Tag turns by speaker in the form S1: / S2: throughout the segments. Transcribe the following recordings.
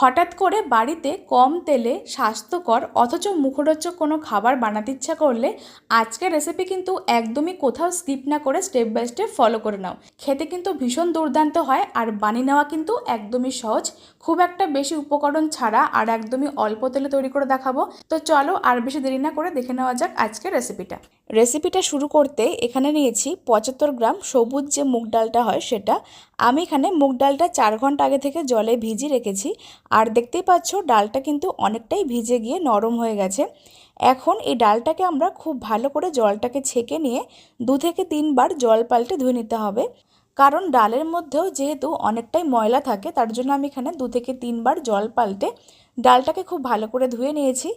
S1: হঠাৎ করে বাড়িতে কম তেলে স্বাস্থ্যকর অথচ মুখরোচক কোনো খাবার বানাতে ইচ্ছা করলে আজকের রেসিপি কিন্তু একদমই কোথাও স্কিপ না করে স্টেপ বাই স্টেপ ফলো করে নাও। খেতে কিন্তু ভীষণ দুর্দান্ত হয় আর বানিয়ে নেওয়া কিন্তু একদমই সহজ। খুব একটা বেশি উপকরণ ছাড়া আর একদমই অল্প তেলে তৈরি করে দেখাবো। তো চলো আর বেশি দেরি না করে দেখে নেওয়া যাক আজকের রেসিপিটা রেসিপিটা শুরু করতে এখানে নিয়েছি পঁচাত্তর গ্রাম সবুজ যে মুগ ডালটা হয় সেটা। আমি এখানে মুগ ডালটা চার ঘণ্টা আগে থেকে জলে ভিজিয়ে রেখেছি। আর দেখতেই পাচ্ছ, ডালটা কিন্তু অনেকটাই ভিজে গিয়ে নরম হয়ে গেছে। এখন এই ডালটাকে আমরা খুব ভালো করে জলটাকে ছেঁকে নিয়ে দু থেকে তিনবার জল পাল্টে ধুয়ে নিতে হবে। কারণ ডালের মধ্যেও যেহেতু অনেকটাই ময়লা থাকে, তার জন্য আমি এখানে দু থেকে তিনবার জল পাল্টে ডালটাকে খুব ভালো করে ধুয়ে নিয়েছি।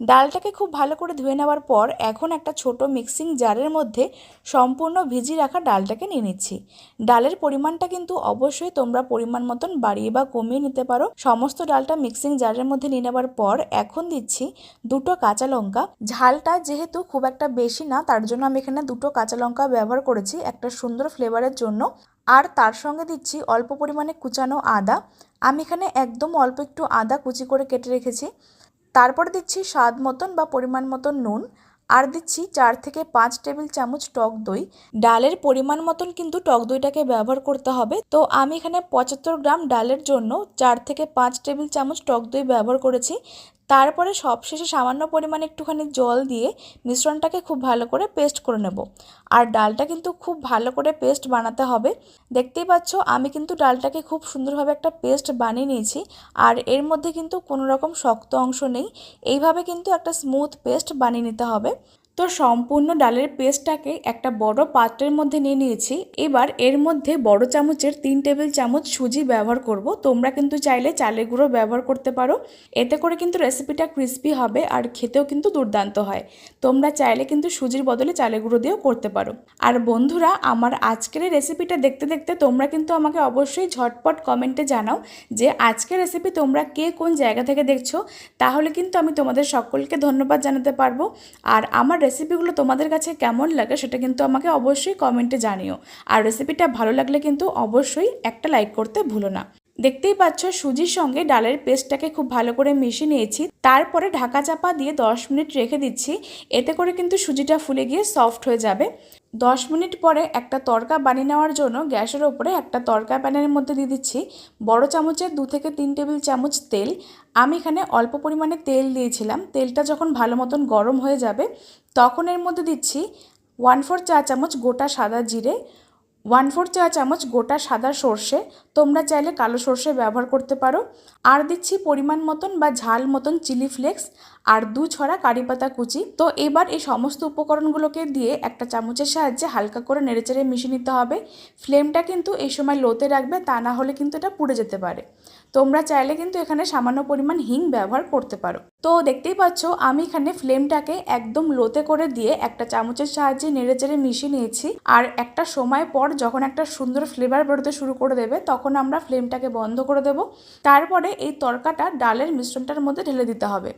S1: ডালটাকে খুব ভালো করে ধুয়ে নেওয়ার পর এখন একটা ছোট মিক্সিং জারের মধ্যে সম্পূর্ণ ভিজিয়ে রাখা ডালটাকে নিয়ে নিচ্ছি। ডালের পরিমাণটা কিন্তু অবশ্যই তোমরা পরিমাণ মতন বাড়িয়ে বা কমিয়ে নিতে পারো। সমস্ত ডালটা মিক্সিং জারের মধ্যে নিয়ে নেওয়ার পর এখন দিচ্ছি দুটো কাঁচা লঙ্কা। ঝালটা যেহেতু খুব একটা বেশি না, তার জন্য আমি এখানে দুটো কাঁচা লঙ্কা ব্যবহার করেছি একটা সুন্দর ফ্লেভারের জন্য। আর তার সঙ্গে দিচ্ছি অল্প পরিমাণে কুচানো আদা। আমি এখানে একদম অল্প একটু আদা কুচি করে কেটে রেখেছি। তারপর দিচ্ছি স্বাদ মতন বা পরিমাণ মতন নুন, আর দিচ্ছি চার থেকে পাঁচ টেবিল চামচ টক দই। ডালের পরিমাণ মতন কিন্তু টক দইটাকে ব্যবহার করতে হবে। তো আমি এখানে পঁচাত্তর গ্রাম ডালের জন্য চার থেকে পাঁচ টেবিল চামচ টক দই ব্যবহার করেছি। তারপরে সবশেষে সামান্য পরিমাণে একটুখানি জল দিয়ে মিশ্রণটাকে খুব ভালো করে পেস্ট করে নেব। আর ডালটা কিন্তু খুব ভালো করে পেস্ট বানাতে হবে। দেখতেই পাচ্ছ, আমি কিন্তু ডালটাকে খুব সুন্দরভাবে একটা পেস্ট বানিয়ে নিয়েছি। আর এর মধ্যে কিন্তু কোনো রকম শক্ত অংশ নেই। এইভাবে কিন্তু একটা স্মুথ পেস্ট বানিয়ে নিতে হবে। তো সম্পূর্ণ ডালের পেস্টটাকে একটা বড় পাত্রের মধ্যে নিয়ে নিয়েছি। এবার এর মধ্যে বড় চামচের তিন টেবিল চামচ সুজি ব্যবহার করব। তোমরা কিন্তু চাইলে চালের গুঁড়ো ব্যবহার করতে পারো। এতে করে কিন্তু রেসিপিটা ক্রিস্পি হবে আর খেতেও কিন্তু দুর্দান্ত হয়। তোমরা চাইলে কিন্তু সুজির বদলে চালের গুঁড়ো দিয়েও করতে পারো। আর বন্ধুরা, আমার আজকের রেসিপিটা দেখতে দেখতে তোমরা কিন্তু আমাকে অবশ্যই ঝটপট কমেন্টে জানাও যে আজকের রেসিপি তোমরা কে কোন জায়গা থেকে দেখছ। তাহলে কিন্তু আমি তোমাদের সকলকে ধন্যবাদ জানাতে পারব। আর আমার রেসিপিগুলো তোমাদের কাছে কেমন লাগে সেটা কিন্তু আমাকে অবশ্যই কমেন্টে জানিও। আর রেসিপিটা ভালো লাগলে কিন্তু অবশ্যই একটা লাইক করতে ভুলো না। দেখতেই পাচ্ছ সুজির সঙ্গে ডালের পেস্টটাকে খুব ভালো করে মিশিয়ে নিয়েছি। তারপরে ঢাকা চাপা দিয়ে 10 মিনিট রেখে দিচ্ছি। এতে করে কিন্তু সুজিটা ফুলে গিয়ে সফট হয়ে যাবে। 10 মিনিট পরে একটা তরকা বানিয়ে নেওয়ার জন্য গ্যাসের ওপরে একটা তরকা প্যানের মধ্যে দিয়ে দিচ্ছি। বড় চামচের দু থেকে তিন টেবিল চামচ তেল। আমি এখানে অল্প পরিমাণে তেল দিয়েছিলাম। তেলটা যখন ভালো মতন গরম হয়ে যাবে, তখন এর মধ্যে দিচ্ছি ওয়ান ফোর চা চামচ গোটা সাদা জিরে ওয়ান ফোর চা চামচ গোটা সাদা সর্ষে, তোমরা চাইলে কালো সর্ষে ব্যবহার করতে পারো। আর দিচ্ছি পরিমাণ মতন বা ঝাল মতন চিলি ফ্লেক্স আর দু ছড়া কারি পাতা কুচি। তো এবার এই সমস্ত উপকরণগুলোকে দিয়ে একটা চামচের সাহায্যে হালকা করে নেড়েচেড়ে মিশিয়ে নিতে হবে। ফ্লেমটা কিন্তু এই সময় লোতে রাখবে, তা না হলে কিন্তু এটা পুড়ে যেতে পারে। তোমরা চাইলে কিন্তু এখানে সামান্য পরিমাণ হিং ব্যবহার করতে পারো। তো দেখতেই পাচ্ছ, আমি এখানে ফ্লেমটাকে একদম লোতে করে দিয়ে একটা চামচের সাহায্যে নেড়েচেড়ে মিশিয়ে নিয়েছি। আর একটা সময় পর যখন একটা সুন্দর ফ্লেভার বেরোতে শুরু করে দেবে, তখন আমরা ফ্লেমটাকে বন্ধ করে দেব। তারপরে এই তরকাটা ডালের মিশ্রণটার মধ্যে ঢেলে দিতে হবে।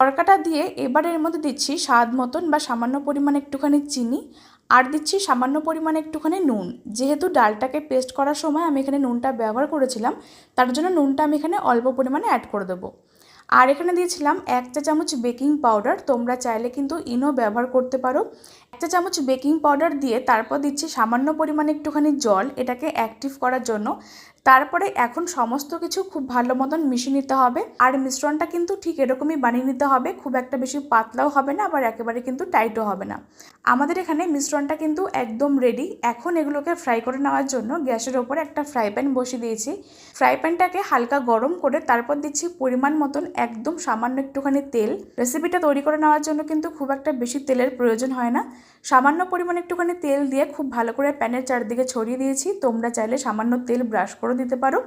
S1: তরকাটা দিয়ে এবার এর মধ্যে দিচ্ছি স্বাদ মতন বা সামান্য পরিমাণ একটুখানি চিনি আর দিচ্ছি সামান্য পরিমাণে একটুখানি নুন। যেহেতু ডালটাকে পেস্ট করার সময় আমি এখানে নুনটা ব্যবহার করেছিলাম, তার জন্য নুনটা আমি এখানে অল্প পরিমাণে অ্যাড করে দেবো। আর এখানে দিয়েছিলাম এক চা চামচ বেকিং পাউডার তোমরা চাইলে কিন্তু ইনো ব্যবহার করতে পারো। এক চা চামচ বেকিং পাউডার দিয়ে তারপর দিচ্ছি সামান্য পরিমাণে একটুখানি জল, এটাকে অ্যাক্টিভ করার জন্য। তারপরে এখন সমস্ত কিছু খুব ভালো মতন মিশিয়ে নিতে হবে। আর মিশ্রণটা কিন্তু ঠিক এরকমই বানিয়ে নিতে হবে, খুব একটা বেশি পাতলাও হবে না, আবার একেবারে কিন্তু টাইটও হবে না। আমাদের এখানে মিশ্রণটা কিন্তু একদম রেডি এখন এগুলোকে ফ্রাই করে নেওয়ার জন্য গ্যাসের ওপরে একটা ফ্রাই প্যান বসিয়ে দিয়েছি। ফ্রাই প্যানটাকে হালকা গরম করে তারপর দিচ্ছি পরিমাণ মতন একদম সামান্য একটুখানি তেল। রেসিপিটা তৈরি করে নেওয়ার জন্য কিন্তু খুব একটা বেশি তেলের প্রয়োজন হয় না। সামান্য পরিমাণ একটুখানি তেল দিয়ে খুব ভালো করে প্যানের চারদিকে ছড়িয়ে দিয়েছি। তোমরা চাইলে সামান্য তেল ব্রাশ করে দিতে পারো।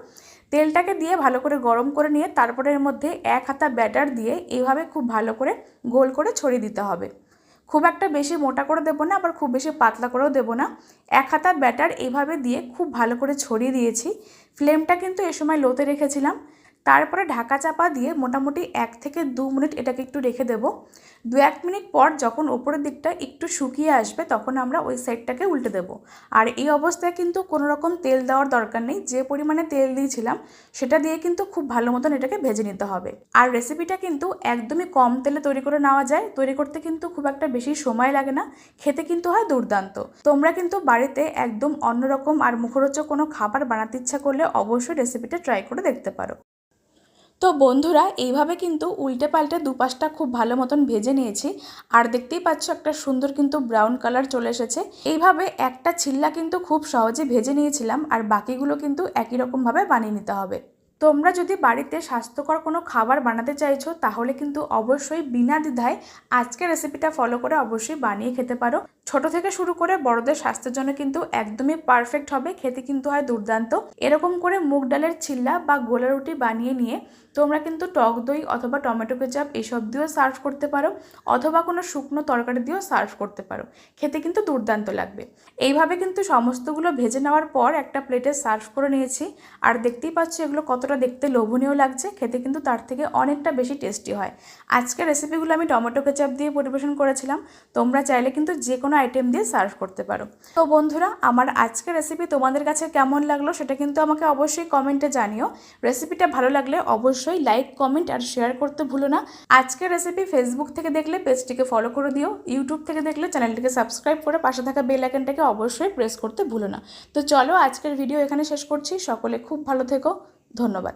S1: তেলটাকে দিয়ে ভালো করে গরম করে নিয়ে তারপরে এর মধ্যে এক হাতা ব্যাটার দিয়ে এইভাবে খুব ভালো করে গোল করে ছড়িয়ে দিতে হবে। খুব একটা বেশি মোটা করে দেবো না, আবার খুব বেশি পাতলা করেও দেবো না। এক হাতা ব্যাটার এইভাবে দিয়ে খুব ভালো করে ছড়িয়ে দিয়েছি। ফ্লেমটা কিন্তু এ সময় লোতে রেখেছিলাম। তারপরে ঢাকা চাপা দিয়ে মোটামুটি এক থেকে দু মিনিট এটাকে একটু রেখে দেবো। দু এক মিনিট পর যখন ওপরের দিকটা একটু শুকিয়ে আসবে, তখন আমরা ওই সাইডটাকে উল্টে দেবো। আর এই অবস্থায় কিন্তু কোনো রকম তেল দেওয়ার দরকার নেই। যে পরিমাণে তেল দিয়েছিলাম, সেটা দিয়ে কিন্তু খুব ভালো মতন এটাকে ভেজে নিতে হবে। আর রেসিপিটা কিন্তু একদমই কম তেলে তৈরি করে নেওয়া যায়। তৈরি করতে কিন্তু খুব একটা বেশি সময় লাগে না। খেতে কিন্তু হয় দুর্দান্ত। তোমরা কিন্তু বাড়িতে একদম অন্যরকম আর মুখরোচক কোনো খাবার বানাতে ইচ্ছা করলে অবশ্যই রেসিপিটা ট্রাই করে দেখতে পারো। তো বন্ধুরা, এইভাবে কিন্তু উল্টে পাল্টে দুপাশটা খুব ভালো মতন ভেজে নিয়েছি। আর দেখতেই পাচ্ছ একটা সুন্দর কিন্তু ব্রাউন কালার চলে এসেছে। এইভাবে একটা ছিল্লা কিন্তু খুব সহজে ভেজে নিয়েছিলাম আর বাকিগুলো কিন্তু একই রকমভাবে বানিয়ে নিতে হবে। তোমরা যদি বাড়িতে স্বাস্থ্যকর কোনো খাবার বানাতে চাইছো, তাহলে কিন্তু অবশ্যই বিনা দ্বিধায় আজকের রেসিপিটা ফলো করে অবশ্যই বানিয়ে খেতে পারো। ছোট থেকে শুরু করে বড়দের স্বাস্থ্যের জন্য কিন্তু একদমই পারফেক্ট হবে, খেতে কিন্তু হয় দুর্দান্ত। এরকম করে মুগ ডালের ছিল্লা বা গোলা রুটি বানিয়ে নিয়ে তোমরা কিন্তু টক দই অথবা টমেটো কেচাপ এসব দিয়েও সার্ভ করতে পারো, অথবা কোনো শুকনো তরকারি দিয়েও সার্ভ করতে পারো। খেতে কিন্তু দুর্দান্ত লাগবে। এইভাবে কিন্তু সমস্তগুলো ভেজে নেওয়ার পর একটা প্লেটে সার্ভ করে নিয়েছি। আর দেখতেই পাচ্ছ এগুলো কতটা দেখতে লোভনীয় লাগছে, খেতে কিন্তু তার থেকে অনেকটা বেশি টেস্টি হয়। আজকের রেসিপিগুলো আমি টমেটো কেচাপ দিয়ে পরিবেশন করেছিলাম, তোমরা চাইলে কিন্তু যে কোনো আইটেম দিয়ে সার্ভ করতে পারো। তো বন্ধুরা, আমার আজকের রেসিপি তোমাদের কাছে কেমন লাগল সেটা কিন্তু আমাকে অবশ্যই কমেন্টে জানিও। রেসিপিটা ভালো লাগলে অবশ্যই লাইক কমেন্ট আর শেয়ার করতে ভুলো না। আজকের রেসিপি ফেসবুক থেকে দেখলে পেজটিকে ফলো করে দিও। ইউটিউব থেকে দেখলে চ্যানেলটিকে সাবস্ক্রাইব করে পাশে থাকা বেল আইকনটাকে অবশ্যই প্রেস করতে ভুলো না। তো চলো আজকের ভিডিও এখানে শেষ করছি। সকলে খুব ভালো থেকো। ধন্যবাদ।